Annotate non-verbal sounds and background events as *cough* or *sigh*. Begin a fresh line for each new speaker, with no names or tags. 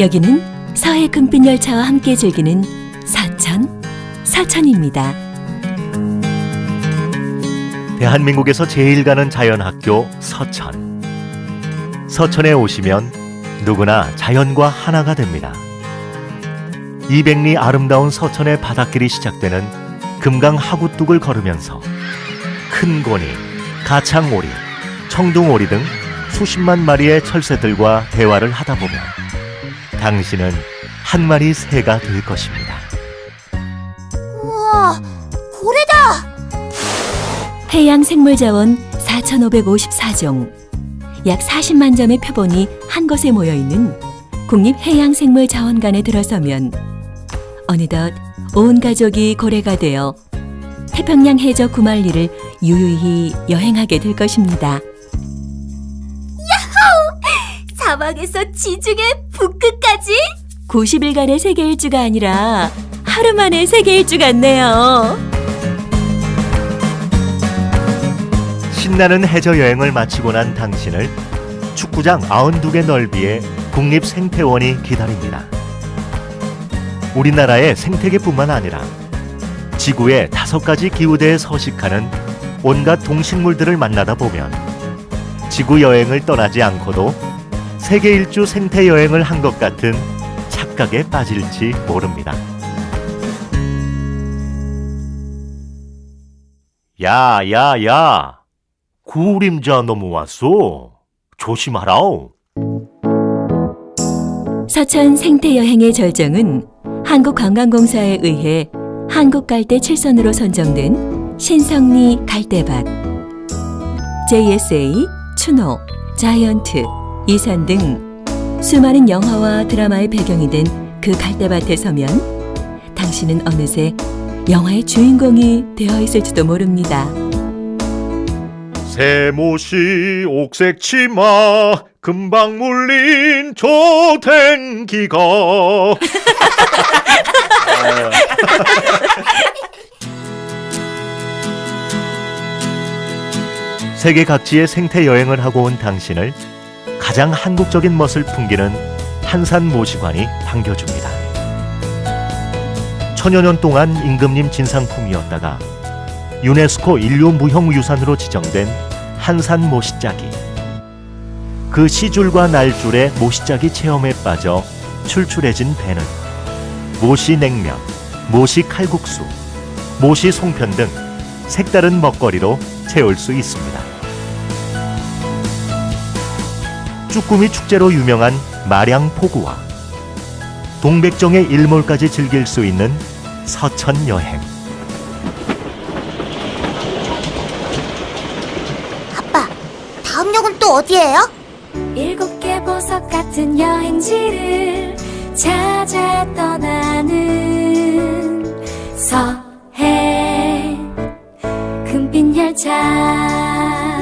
여기는 서해 금빛 열차와 함께 즐기는 서천, 서천입니다.
대한민국에서 제일 가는 자연학교 서천. 서천에 오시면 누구나 자연과 하나가 됩니다. 200리 아름다운 서천의 바닷길이 시작되는 금강 하구뚝을 걸으면서 큰 고니, 가창오리, 청둥오리 등 수십만 마리의 철새들과 대화를 하다 보면 당신은 한 마리 새가 될 것입니다.
우와, 고래다!
해양 생물 자원 4,554종, 약 40만 점의 표본이 한 곳에 모여 있는 국립해양생물자원관에 들어서면 어느덧 온 가족이 고래가 되어 태평양 해저 구만리를 유유히 여행하게 될 것입니다.
사막에서 지중해 북극까지?
90일간의 세계 일주가 아니라 하루 만에 세계 일주 같네요.
신나는 해저 여행을 마치고 난 당신을 축구장 92개 넓이의 국립생태원이 기다립니다. 우리나라의 생태계뿐만 아니라 지구의 다섯 가지 기후대에 서식하는 온갖 동식물들을 만나다 보면 지구 여행을 떠나지 않고도 세계 일주 생태 여행을 한 것 같은 착각에 빠질지 모릅니다. 야, 야, 야. 구림자 넘어왔어. 조심하라오.
서천 생태 여행의 절정은 한국관광공사에 의해 한국 갈대 7선으로 선정된 신성리 갈대밭, JSA, 추노, 자이언트, 이산 등 수많은 영화와 드라마의 배경이 된 그 갈대밭에 서면 당신은 어느새 영화의 주인공이 되어 있을지도 모릅니다.
세모시 옥색 치마 금방 물린 조탱기가 *laughs* 세계 각지의 생태 여행을 하고 온 당신을 가장 한국적인 멋을 풍기는 한산 모시관이 반겨줍니다. 천여 년 동안 임금님 진상품이었다가 유네스코 인류 무형유산으로 지정된 한산 모시짜기. 그 시줄과 날줄의 모시짜기 체험에 빠져 출출해진 배는 모시 냉면, 모시 칼국수, 모시 송편 등 색다른 먹거리로 채울 수 있습니다. 쭈꾸미 축제로 유명한 마량 포구와 동백정의 일몰까지 즐길 수 있는 서천 여행.
아빠, 다음 역은 또 어디예요?
일곱 개 보석 같은 여행지를 찾아 떠나는 서해 금빛 열차